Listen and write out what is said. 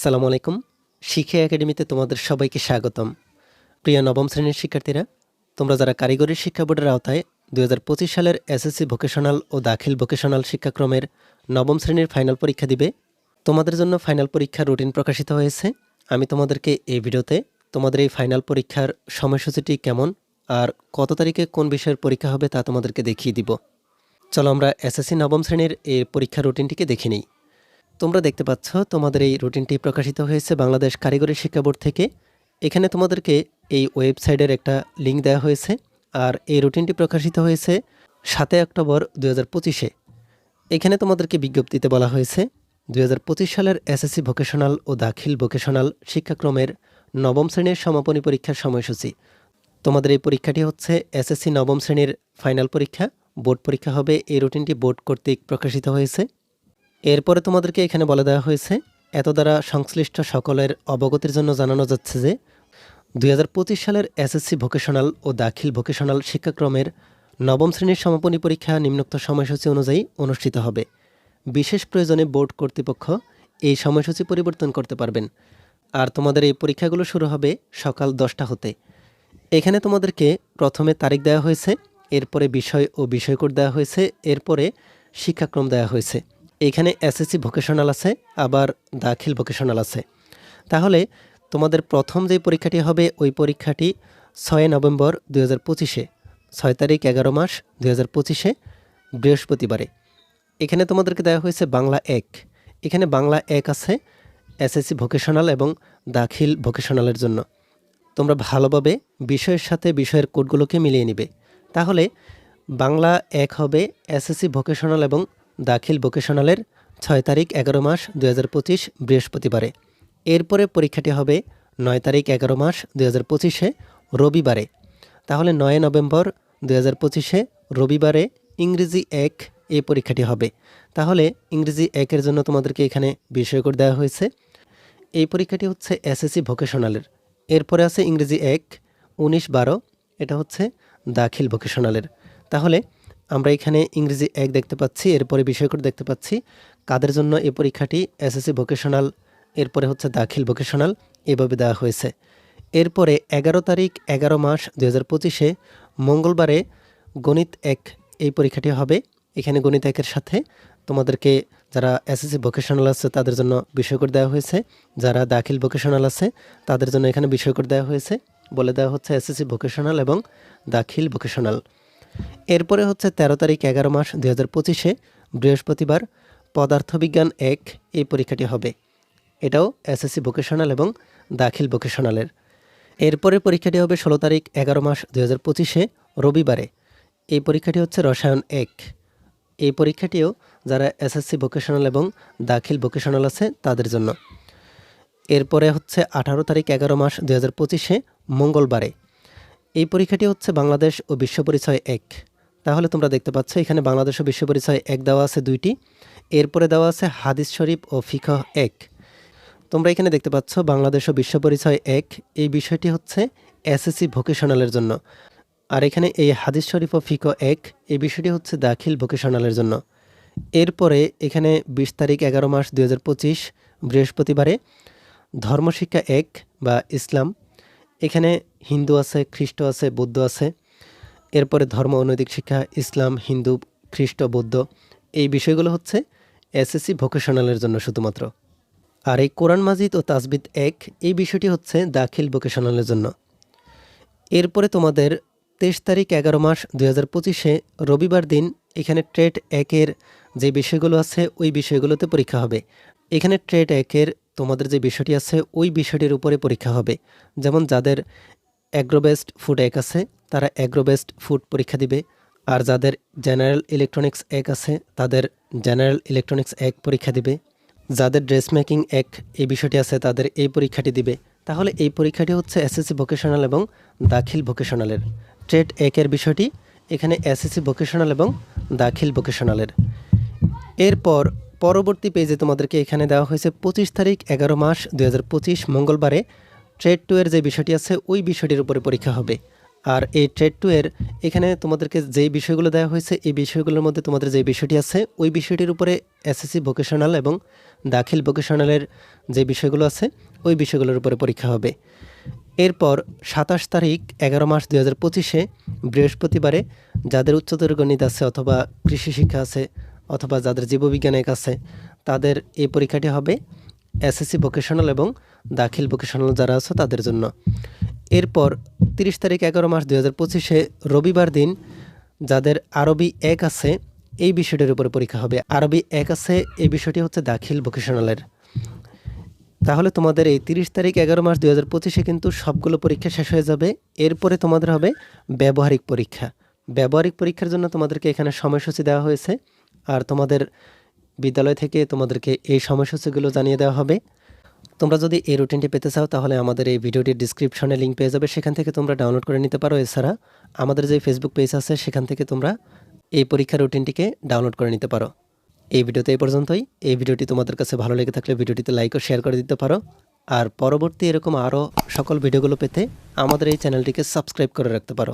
আসসালামু আলাইকুম। শিখে একাডেমিতে তোমাদের সবাইকে স্বাগতম। প্রিয় নবম শ্রেণির শিক্ষার্থীরা, তোমরা যারা কারিগরি শিক্ষা বোর্ডের আওতায় দু হাজার পঁচিশ সালের এসএসসি ভোকেশনাল ও দাখিল ভোকেশনাল শিক্ষাক্রমের নবম শ্রেণির ফাইনাল পরীক্ষা দিবে। তোমাদের জন্য ফাইনাল পরীক্ষার রুটিন প্রকাশিত হয়েছে। আমি তোমাদেরকে এই ভিডিওতে তোমাদের এই ফাইনাল পরীক্ষার সময়সূচিটি কেমন আর কত তারিখে কোন বিষয়ের পরীক্ষা হবে তা তোমাদেরকে দেখিয়ে দিব। চলো আমরা এসএসসি নবম শ্রেণির এই পরীক্ষার রুটিনটিকে দেখে নিই। তোমরা দেখতে পাচ্ছ তোমাদের এই রুটিনটি প্রকাশিত হয়েছে বাংলাদেশ কারিগরি শিক্ষা বোর্ড থেকে। এখানে তোমাদেরকে এই ওয়েবসাইটের একটা লিঙ্ক দেওয়া হয়েছে আর এই রুটিনটি প্রকাশিত হয়েছে সাতই অক্টোবর দু হাজার পঁচিশে। এখানে তোমাদেরকে বিজ্ঞপ্তিতে বলা হয়েছে দুই হাজার পঁচিশ সালের এসএসসি ভোকেশনাল ও দাখিল ভোকেশনাল শিক্ষাক্রমের নবম শ্রেণির সমাপনী পরীক্ষার সময়সূচি। তোমাদের এই পরীক্ষাটি হচ্ছে এসএসসি নবম শ্রেণির ফাইনাল পরীক্ষা। বোর্ড পরীক্ষা হবে। এই রুটিনটি বোর্ড কর্তৃক প্রকাশিত হয়েছে। এরপরে তোমাদেরকে এখানে বলে দেওয়া হয়েছে, এত দ্বারা সংশ্লিষ্ট সকলের অবগতির জন্য জানানো যাচ্ছে যে দু হাজার পঁচিশ সালের এসএসসি ভোকেশনাল ও দাখিল ভোকেশনাল শিক্ষাক্রমের নবম শ্রেণির সমাপনী পরীক্ষা নিম্নোক্ত সময়সূচি অনুযায়ী অনুষ্ঠিত হবে। বিশেষ প্রয়োজনে বোর্ড কর্তৃপক্ষ এই সময়সূচি পরিবর্তন করতে পারবেন। আর তোমাদের এই পরীক্ষাগুলো শুরু হবে সকাল দশটা হতে। এখানে তোমাদেরকে প্রথমে তারিখ দেওয়া হয়েছে, এরপরে বিষয় ও বিষয়কোড দেওয়া হয়েছে, এরপরে শিক্ষাক্রম দেওয়া হয়েছে। এখানে এসএসসি ভোকেশনাল আছে, আবার দাখিল ভোকেশনাল আছে। তাহলে তোমাদের প্রথম যে পরীক্ষাটি হবে, ওই পরীক্ষাটি ছয় নভেম্বর দুই হাজার পঁচিশে, ছয় তারিখ এগারো মাস দুই হাজার পঁচিশে, বৃহস্পতিবারে। এখানে তোমাদেরকে দেওয়া হয়েছে বাংলা এক। এখানে বাংলা এক আছে এসএসসি ভোকেশনাল এবং দাখিল ভোকেশনালের জন্য। তোমরা ভালোভাবে বিষয়ের সাথে বিষয়ের কোডগুলোকে মিলিয়ে নিবে। তাহলে বাংলা এক হবে এসএসসি ভোকেশনাল এবং দাখিল ভোকেশনালের ছয় তারিখ এগারো মাস দু হাজার পঁচিশ বৃহস্পতিবারে। এরপরে পরীক্ষাটি হবে নয় তারিখ এগারো মাস দু হাজার পঁচিশে রবিবারে। তাহলে নয় নভেম্বর দু হাজার পঁচিশে রবিবারে ইংরেজি এক এই পরীক্ষাটি হবে। তাহলে ইংরেজি একের জন্য তোমাদেরকে এখানে বিষয় করে দেওয়া হয়েছে। এই পরীক্ষাটি হচ্ছে এসএসসি ভোকেশনালের। এরপরে আছে ইংরেজি এক, উনিশ বারো, এটা হচ্ছে দাখিল ভোকেশনালের। তাহলে আমরা এখানে ইংরেজি এক দেখতে পাচ্ছি, এরপরে বিষয়কোড দেখতে পাচ্ছি। কাদের জন্য এই পরীক্ষাটি এসএসসি ভোকেশনাল এরপরে হচ্ছে দাখিল ভোকেশনাল এভাবে দেওয়া হয়েছে। এরপরে এগারো তারিখ, এগারো মাস দু হাজার পঁচিশে মঙ্গলবারে গণিত এক এই পরীক্ষাটি হবে। এখানে গণিত একের সাথে তোমাদেরকে যারা এসএসসি ভোকেশনাল আছে তাদের জন্য বিষয়কোড দেওয়া হয়েছে। যারা দাখিল ভোকেশনাল আছে তাদের জন্য এখানে বিষয়কোড দেওয়া হয়েছে। বলে দেওয়া হচ্ছে এসএসসি ভোকেশনাল এবং দাখিল ভোকেশনাল এরপরে হচ্ছে তেরো তারিখ এগারো মাস দুই হাজার পঁচিশে বৃহস্পতিবার পদার্থবিজ্ঞান এক এই পরীক্ষাটি হবে। এটাও এসএসসি ভোকেশনাল এবং দাখিল ভোকেশনালের। এরপরে পরীক্ষাটি হবে ষোলো তারিখ এগারো মাস দুই হাজার পঁচিশে রবিবারে। এই পরীক্ষাটি হচ্ছে রসায়ন এক। এই পরীক্ষাটিও যারা এসএসসি ভোকেশনাল এবং দাখিল ভোকেশনাল আছে তাদের জন্য। এরপরে হচ্ছে আঠারো তারিখ এগারো মাস দুই হাজার পঁচিশে মঙ্গলবারে। এই পরীক্ষাটি হচ্ছে বাংলাদেশ ও বিশ্ব পরিচয় এক। তাহলে তোমরা দেখতে পাচ্ছ, এখানে বাংলাদেশ বিশ্ব পরিচয় এক দেওয়া আছে দুইটি। এরপরে দেওয়া আছে হাদিস শরীফ ও ফিকহ এক। তোমরা এখানে দেখতে পাচ্ছ, বাংলাদেশ ও বিশ্ব পরিচয় এক। এই বিষয়টি হচ্ছে এসএসসি ভোকেশনালের জন্য। আর এখানে এই হাদিস শরীফ ও ফিকো এক, এই বিষয়টি হচ্ছে দাখিল ভোকেশনালের জন্য। এরপরে এখানে বিশ তারিখ এগারো মাস দু হাজার পঁচিশ, বৃহস্পতিবারে ধর্মশিক্ষা এক বা ইসলাম। এখানে হিন্দু আছে, খ্রিস্ট আছে, বৌদ্ধ আছে। এরপরে ধর্ম, অনৈতিক শিক্ষা, ইসলাম, হিন্দু, খ্রিস্ট, বৌদ্ধ, এই বিষয়গুলো হচ্ছে এসএসসি ভোকেশনালের জন্য শুধুমাত্র। আর এই কোরআন মাজিদ ও তাজবিদ এক, এই বিষয়টি হচ্ছে দাখিল ভোকেশনালের জন্য। এরপরে তোমাদের তেইশ তারিখ এগারো মাস দুই হাজার পঁচিশে রবিবার দিন এখানে ট্রেড একের যে বিষয়গুলো আছে, ওই বিষয়গুলোতে পরীক্ষা হবে। এখানে ট্রেড একের তোমাদের যে বিষয়টি আছে, ওই বিষয়টির উপরে পরীক্ষা হবে। যেমন যাদের অ্যাগ্রোবেস্ট ফুড এক আছে তারা অ্যাগ্রোবেস্ট ফুড পরীক্ষা দিবে। আর যাদের জেনারেল ইলেকট্রনিক্স এক আছে, তাদের জেনারেল ইলেকট্রনিক্স এক পরীক্ষা দিবে। যাদের ড্রেস মেকিং এক এই বিষয়টি আছে, তাদের এই পরীক্ষাটি দিবে। তাহলে এই পরীক্ষাটি হচ্ছে এসএসসি ভোকেশনাল এবং দাখিল ভোকেশনালের। ট্রেড একের বিষয়টি, এখানে এসএসসি ভোকেশনাল এবং দাখিল ভোকেশনালের। এরপর পরবর্তী পেজে তোমাদেরকে এখানে দেওয়া হয়েছে পঁচিশ তারিখ, এগারো মাস দু হাজার পঁচিশ মঙ্গলবারে। ট্রেড টু এর যে বিষয়টি আছে, ওই বিষয়টির উপরে পরীক্ষা হবে। আর এই ট্রেড টু এর এখানে তোমাদেরকে যেই বিষয়গুলো দেওয়া হয়েছে, এই বিষয়গুলোর মধ্যে তোমাদের যে বিষয়টি আছে, ওই বিষয়টির উপরে এসএসসি ভোকেশনাল এবং দাখিল ভোকেশনালের যে বিষয়গুলো আছে, ওই বিষয়গুলোর উপরে পরীক্ষা হবে। এরপর সাতাশ তারিখ, এগারো মাস দুই হাজার পঁচিশে বৃহস্পতিবারে যাদের উচ্চতর গণিত আছে অথবা কৃষি শিক্ষা আছে অথবা যাদের জীববিজ্ঞান এক আছে, তাদের এই পরীক্ষাটি হবে এসএসসি ভোকেশনাল এবং দাখিল ভোকেশনাল যারা আছে তাদের জন্য। এরপর তিরিশ তারিখ এগারো মাস দুই হাজার পঁচিশে রবিবার দিন যাদের আরবি এক আছে, এই বিষয়টির উপরে পরীক্ষা হবে। আরবি এক আছে, এই বিষয়টি হচ্ছে দাখিল ভোকেশনালের তাহলে তোমাদের এই তিরিশ তারিখ এগারো মাস দুই হাজার পঁচিশে কিন্তু সবগুলো পরীক্ষা শেষ হয়ে যাবে। এরপরে তোমাদের হবে ব্যবহারিক পরীক্ষা। ব্যবহারিক পরীক্ষার জন্য তোমাদেরকে এখানে সময়সূচি দেওয়া হয়েছে। আর তোমাদের বিদ্যালয় থেকে তোমাদেরকে এই সময়সূচিগুলো জানিয়ে দেওয়া হবে। তোমরা যদি এই রুটিনটি পেতে চাও, তাহলে আমাদের এই ভিডিওটির ডিসক্রিপশনে লিঙ্ক পেয়ে যাবে। সেখান থেকে তোমরা ডাউনলোড করে নিতে পারো। এছাড়া আমাদের যে ফেসবুক পেজ আছে, সেখান থেকে তোমরা এই পরীক্ষার রুটিনটিকে ডাউনলোড করে নিতে পারো। এই ভিডিওতে এই পর্যন্তই। এই ভিডিওটি তোমাদের কাছে ভালো লেগে থাকলে ভিডিওটিতে লাইক ও শেয়ার করে দিতে পারো। আর পরবর্তী এরকম আরও সকল ভিডিওগুলো পেতে আমাদের এই চ্যানেলটিকে সাবস্ক্রাইব করে রাখতে পারো।